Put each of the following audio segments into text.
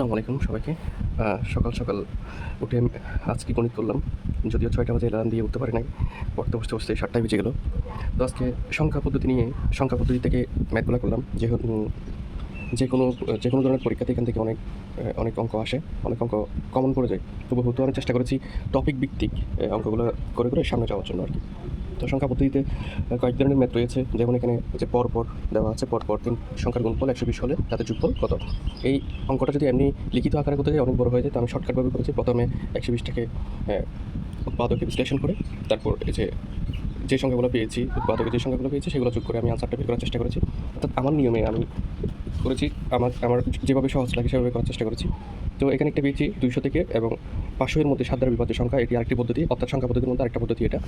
আসসালামু আলাইকুম সবাইকে। সকাল সকাল উঠে আজকে গণিত করলাম, যদিও ছয়টা বাজে অ্যালার্ম দিয়ে উঠতে পারি নাই। পড়তে বসতে বসতে সাতটায় বেজে গেলো। তো আজকে সংখ্যা পদ্ধতি নিয়ে, সংখ্যা পদ্ধতি থেকে ম্যাথগুলো করলাম। যেহেতু যে কোনো যে কোনো ধরনের পরীক্ষাতে এখান থেকে অনেক অনেক অঙ্ক আসে, অনেক অঙ্ক কমন করে যায়। তবু হয়তো আমি চেষ্টা করেছি টপিক ভিত্তিক অঙ্কগুলো করে করে সামনে যাওয়ার জন্য আর কি। তো সংখ্যা পদ্ধতিতে কয়েক ধরনের ম্যাথ রয়েছে, যেমন এখানে যে পর পর দেওয়া আছে পর পর তিন সংখ্যার গুণফল একশো বিশ হলে তাতে যোগফল কত? এই অঙ্কটা যদি এমনি লিখিত আকারে করতে যাই, অনেক বড় হয়ে যায়, তো আমি শর্টকাটভাবে করেছি। প্রথমে একশো বিশটাকে উৎপাদকে বিশ্লেষণ করে, তারপর এই যে যে সংখ্যাগুলো পেয়েছি, উৎপাদকে যে সংখ্যাগুলো পেয়েছি, সেগুলো যোগ করে আমি আনসারটা বের করার চেষ্টা করেছি। অর্থাৎ আমার নিয়মে আমি করেছি, আমার আমার যেভাবে সহজ লাগে সেভাবে করার চেষ্টা করেছি। তো এখানে একটা পেয়েছি দুইশো থেকে এবং পাঁচশো এর মধ্যে সাত দ্বারা সংখ্যা, এটি আরেকটি পদ্ধতি, অর্থাৎ সংখ্যা পদ্ধতির মধ্যে আরেকটা পদ্ধতি এটা।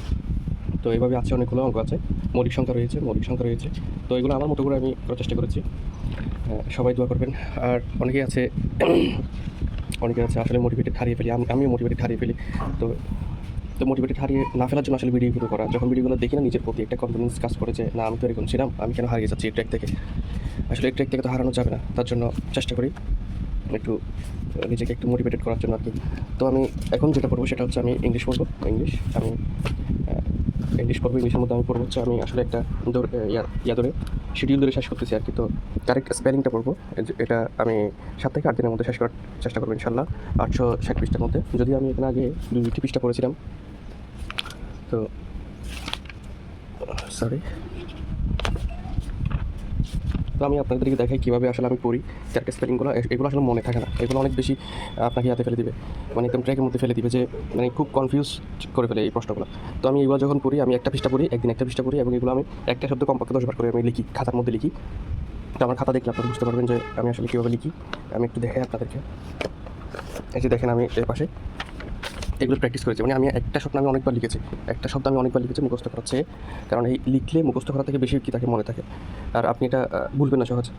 তো এইভাবে আছে অনেকগুলো অঙ্ক আছে। মৌলিক সংখ্যা রয়েছে, মৌলিক সংখ্যা রয়েছে। তো এগুলো আমার মতো করে আমি করার চেষ্টা করেছি সবাই দোয়া করবেন। আর অনেকেই আছে অনেকে আছে আসলে মোটিভেটেড হারিয়ে ফেলি। আমি, আমিও মোটিভেটেড হারিয়ে ফেলি। তো তো মোটিভেটেড হারিয়ে না ফেলার জন্য আসলে ভিডিওগুলো করা। যখন ভিডিওগুলো দেখি না, নিজের প্রতি একটা কনফিডেন্স কাজ করে যে, না, আমি তো এরকম ছিলাম, আমি কেন হারিয়ে যাচ্ছি এই ট্র্যাক থেকে? আসলে এই ট্র্যাক থেকে তো হারানো যাবে না। তার জন্য চেষ্টা করি একটু, নিজেকে একটু মোটিভেটেড করার জন্য আর কি। তো আমি এখন যেটা পড়ব সেটা হচ্ছে আমি ইংলিশ পড়ব। ইংলিশ আমি ইংলিশ পড়ব ইংলিশের মধ্যে আমি পড়ব। হচ্ছে আমি আসলে একটা দৌড় ইয়া শিডিউল ধরে শেষ করতেছি আর কি। তো কারেক্ট স্পেলিংটা পড়ব। এটা আমি সাত থেকে আট দিনের মধ্যে শেষ করার চেষ্টা করব ইনশাল্লাহ আটশো ষাট পৃষ্ঠার মধ্যে। যদি আমি এখানে আগে দুটি পৃষ্ঠা পড়েছিলাম। তো সরি তো আমি আপনাদেরকে দেখাই কীভাবে আসলে আমি পড়ি। ক্যারেক্টার স্পেলিংগুলো এগুলো আসলে মনে থাকে না। এগুলো অনেক বেশি আপনাকে হাতে ফেলে দিবে। মানে একদম ট্র্যাকের মধ্যে ফেলে দিবে যে মানে খুব কনফিউজ করে ফেলে এই প্রশ্নগুলো। তো আমি এগুলো যখন পড়ি, আমি একটা পৃষ্ঠা পড়ি, একদিন একটা পৃষ্ঠা পড়ি এবং এগুলো আমি একটা শব্দ কমপক্ষে দশবার করে আমি লিখি, খাতার মধ্যে লিখি। তো আমার খাতা দেখলে আপনারা বুঝতে পারবেন যে আমি আসলে কীভাবে লিখি। আমি একটু দেখাই আপনাদেরকে। এই যে দেখেন আমি এর পাশে। এগুলো প্র্যাকটিস করেছি। মানে আমি একটা শব্দ আমি অনেকবার লিখেছি। একটা শব্দ আমি অনেকবার লিখেছি, মুখস্থ করার চেয়ে। কারণ এই লিখলে মুখস্থ করা থেকে বেশি কি তাকে মনে থাকে। আর আপনি এটা ভুলবেন না সহজে।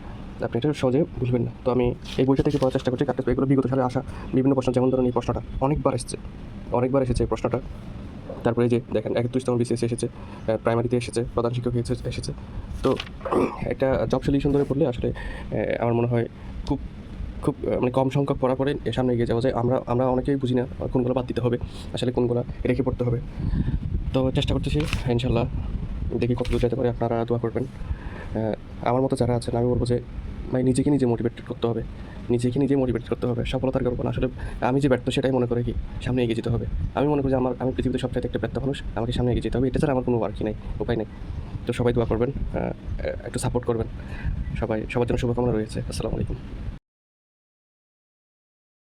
আপনি এটা সহজে ভুলবেন না। তো আমি এই বইটা থেকে পড়ার চেষ্টা করছি। কাটতে এগুলো বিগত সালে আসা বিভিন্ন প্রশ্ন, যেমন ধরুন এই প্রশ্নটা অনেকবার এসেছে। অনেকবার এসেছে এই প্রশ্নটা। তারপরে যে দেখেন, একত্রিশতম বিসিএস এসেছে প্রাইমারিতে এসেছে, প্রধান শিক্ষক এসেছে তো একটা জব সলিউশন ধরে পড়লে আসলে আমার মনে হয় খুব খুব মানে কম সংখ্যক পড়া পরে সামনে এগিয়ে যাওয়া যায় আমরা আমরা অনেকেই বুঝি না কোনগুলো বাদ দিতে হবে, আসলে কোনগুলো রেখে পড়তে হবে। তো চেষ্টা করতেছি, ইনশাল্লাহ দেখি কত দূর যেতে পারে। আপনারা দোয়া করবেন। আমার মতো যারা আছেন, আমি বলব যে, ভাই, নিজেকে নিজে মোটিভেট করতে হবে। নিজেকে নিজে মোটিভেট করতে হবে। সফলতার গল্প না। আসলে আমি যে ব্যর্থ, সেটাই মনে করে কি, সামনে এগিয়ে যেতে হবে। আমি মনে করি যে, আমার, আমি পৃথিবীতে সবচাইতে একটা ব্যর্থ মানুষ। আমাকে সামনে এগিয়ে যেতে হবে। এটা ছাড়া আমার কোনো ওয়ার্কই নেই, উপায় নেই। তো সবাই দোয়া করবেন একটু সাপোর্ট করবেন। সবাই, সবার জন্য শুভকামনা রয়েছে। আসসালামু আলাইকুম।